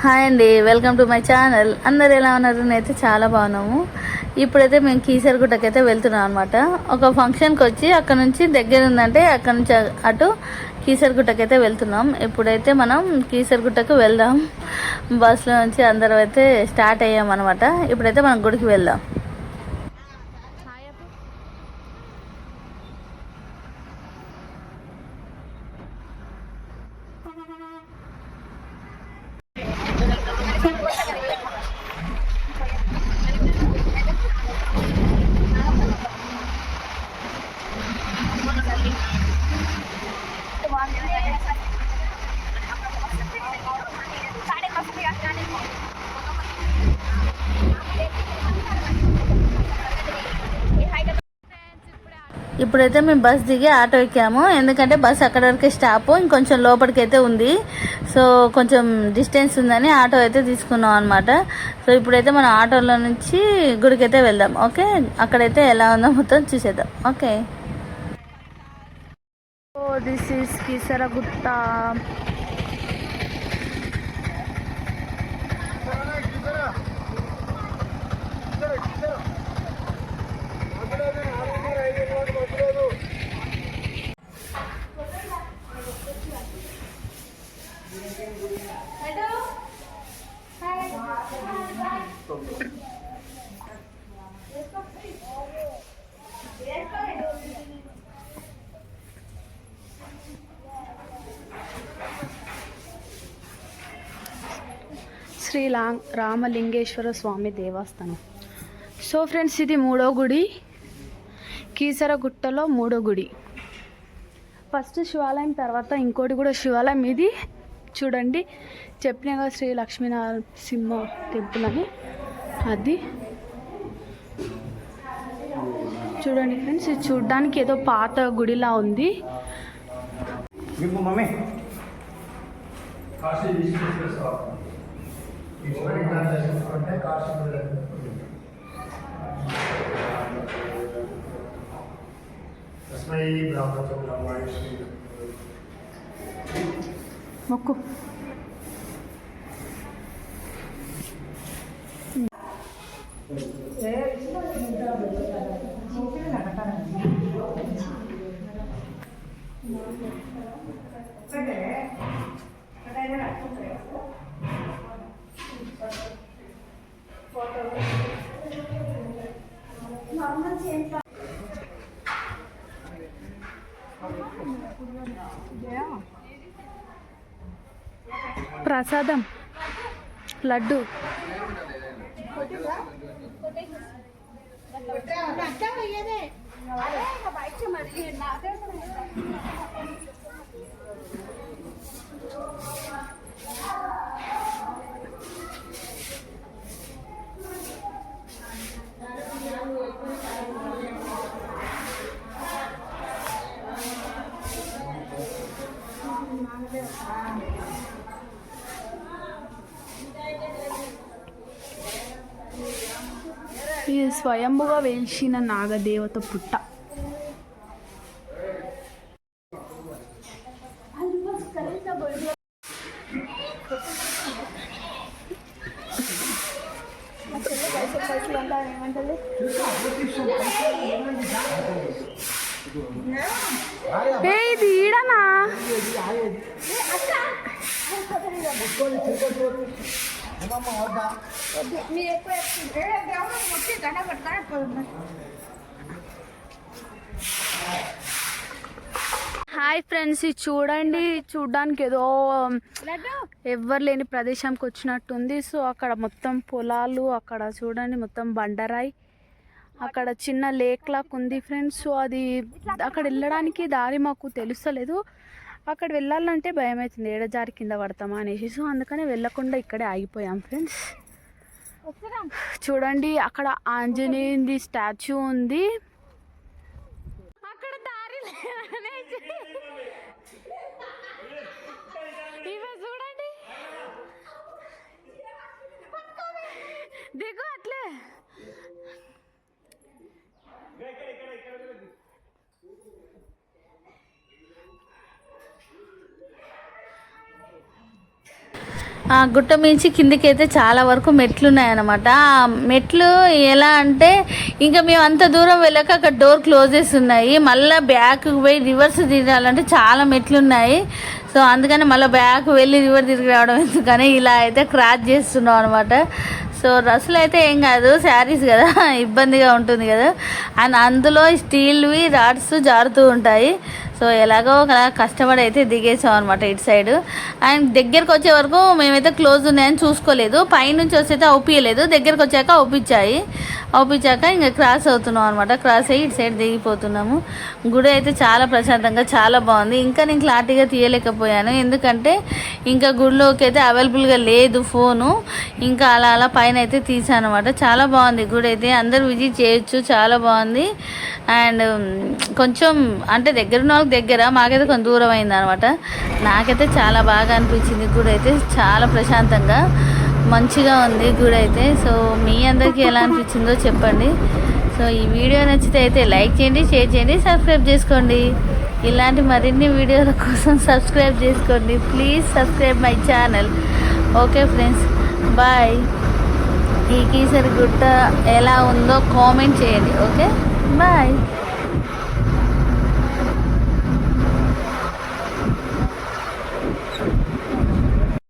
Hi అండి welcome to my channel. అందరు ఎలా ఉన్నారు? నేనైతే చాలా బాగున్నాము. ఇప్పుడైతే మేము కీసరగుట్టకి అయితే వెళ్తున్నాం అనమాట ఒక ఫంక్షన్కి వచ్చి అక్కడ నుంచి దగ్గర ఉందంటే అక్కడ నుంచి అటు కీసరగుట్టకి అయితే వెళ్తున్నాం. ఇప్పుడైతే మనం కీసరగుట్టకు వెళ్దాం. బస్సులో నుంచి అందరం అయితే స్టార్ట్ అయ్యాం అనమాట ఇప్పుడైతే మనం గుడికి వెళ్దాం. ఇప్పుడైతే మేము బస్ దిగి ఆటో ఎక్కాము. ఎందుకంటే బస్ అక్కడ వరకే స్టాప్. ఇంకొంచెం లోపలికి అయితే ఉంది. సో కొంచెం డిస్టెన్స్ ఉందని ఆటో అయితే తీసుకున్నాం అనమాట సో ఇప్పుడైతే మనం ఆటోలో నుంచి గుడికి అయితే వెళ్దాం. ఓకే? అక్కడైతే ఎలా ఉందో మొత్తం చూసేద్దాం. Okay? This is Kisaragutta Shri Ramalingeshwara Swamy Devasthanam. So friends ఇది మూడో గుడి. కీసరగుట్టలో మూడో గుడి. ఫస్ట్ శివాలయం తర్వాత ఇంకోటి కూడా శివాలయం. ఇది చూడండి చెప్పిన కదా శ్రీ లక్ష్మీనరసింహ టెంపుల్ అని. అది. చూడండి ఫ్రెండ్స్ ఇది చూడడానికి ఏదో పాత గుడిలా ఉంది. నింపు మమ్మీ కాశీ విశ్వేశ్వర అంటే కాశీ తస్మై బ్రాహ్మణ బ్రహ్మాయ శ్రీ మొక్కు. ప్రసాదం లడ్డు. ఇది స్వయంభుగా వెలిసిన నాగదేవత పుట్ట. ఏ ఇది ఈడనా? హాయ్ ఫ్రెండ్స్ ఇది చూడండి. చూడడానికి ఏదో ఎవ్వరు లేని ప్రదేశంకి వచ్చినట్టుంది. సో అక్కడ మొత్తం పొలాలు అక్కడ చూడండి మొత్తం బండరాయి. అక్కడ చిన్న లేక్ లాగా ఉంది ఫ్రెండ్స్ సో అది అక్కడ వెళ్ళడానికి దారి మాకు తెలుస్తలేదు. అక్కడ వెళ్ళాలంటే భయం అవుతుంది ఏడజారి కింద పడతామా అనేసి. సో అందుకనే వెళ్ళకుండా ఇక్కడే ఆగిపోయాం ఫ్రెండ్స్ చూడండి అక్కడ ఆంజనేయుంది స్టాచ్యూ ఉంది. అక్కడ దారి చూడండి. దిగు. గుట్ట మించి కిందికి అయితే చాలా వరకు మెట్లు ఉన్నాయన్నమాట ఆ మెట్లు ఎలా అంటే ఇంకా మేము అంత దూరం వెళ్ళాక అక్కడ డోర్ క్లోజెస్ ఉన్నాయి. మళ్ళీ బ్యాక్ పోయి రివర్స్ తిరగాలంటే చాలా మెట్లు ఉన్నాయి సో అందుకని మళ్ళీ బ్యాక్ వెళ్ళి రివర్ తిరిగి రావడం ఎందుకని ఇలా అయితే క్రాచ్ చేస్తున్నాం అనమాట సో డ్రెస్సులు అయితే ఏం కాదు శారీస్ కదా ఇబ్బందిగా ఉంటుంది కదా. అండ్ అందులో స్టీల్వి రాడ్స్ జారుతూ ఉంటాయి. సో ఎలాగో ఒకలా కష్టపడి అయితే దిగేసాం అనమాట ఇటు సైడ్. అండ్ దగ్గరకు వచ్చే వరకు మేమైతే క్లోజ్ ఉన్నాయని చూసుకోలేదు. పైనుంచి వస్తే అయితే అవుపియలేదు దగ్గరకు వచ్చాక అవుపించాయి అవుపించాక ఇంకా క్రాస్ అవుతున్నాం అనమాట క్రాస్ అయ్యి ఇటు సైడ్ దిగిపోతున్నాము. గుడి అయితే చాలా ప్రశాంతంగా చాలా బాగుంది. ఇంకా నేను క్లారిటీగా తీయలేకపోయాను. ఎందుకంటే ఇంకా గుడిలోకి అయితే అవైలబుల్గా లేదు ఫోను. ఇంకా అలా అలా పైన అయితే తీసాను అనమాట చాలా బాగుంది గుడి అయితే. అందరూ విజిట్ చేయొచ్చు. చాలా బాగుంది. అండ్ కొంచెం అంటే దగ్గర ఉన్న వాళ్ళకి దగ్గర మాకైతే కొంచెం దూరం అయింది అనమాట నాకైతే చాలా బాగా అనిపించింది గుడి అయితే చాలా ప్రశాంతంగా మంచిగా ఉంది గుడి అయితే. సో మీ అందరికీ ఎలా అనిపించిందో చెప్పండి. సో ఈ వీడియో నచ్చితే అయితే లైక్ చేయండి షేర్ చేయండి సబ్స్క్రైబ్ చేసుకోండి. ఇలాంటి మరిన్ని వీడియోల కోసం సబ్స్క్రైబ్ చేసుకోండి. Please subscribe my channel. Okay friends bye. ఈ కీసరి గుట్ట ఎలా ఉందో కామెంట్ చేయండి ఓకే? బాయ్.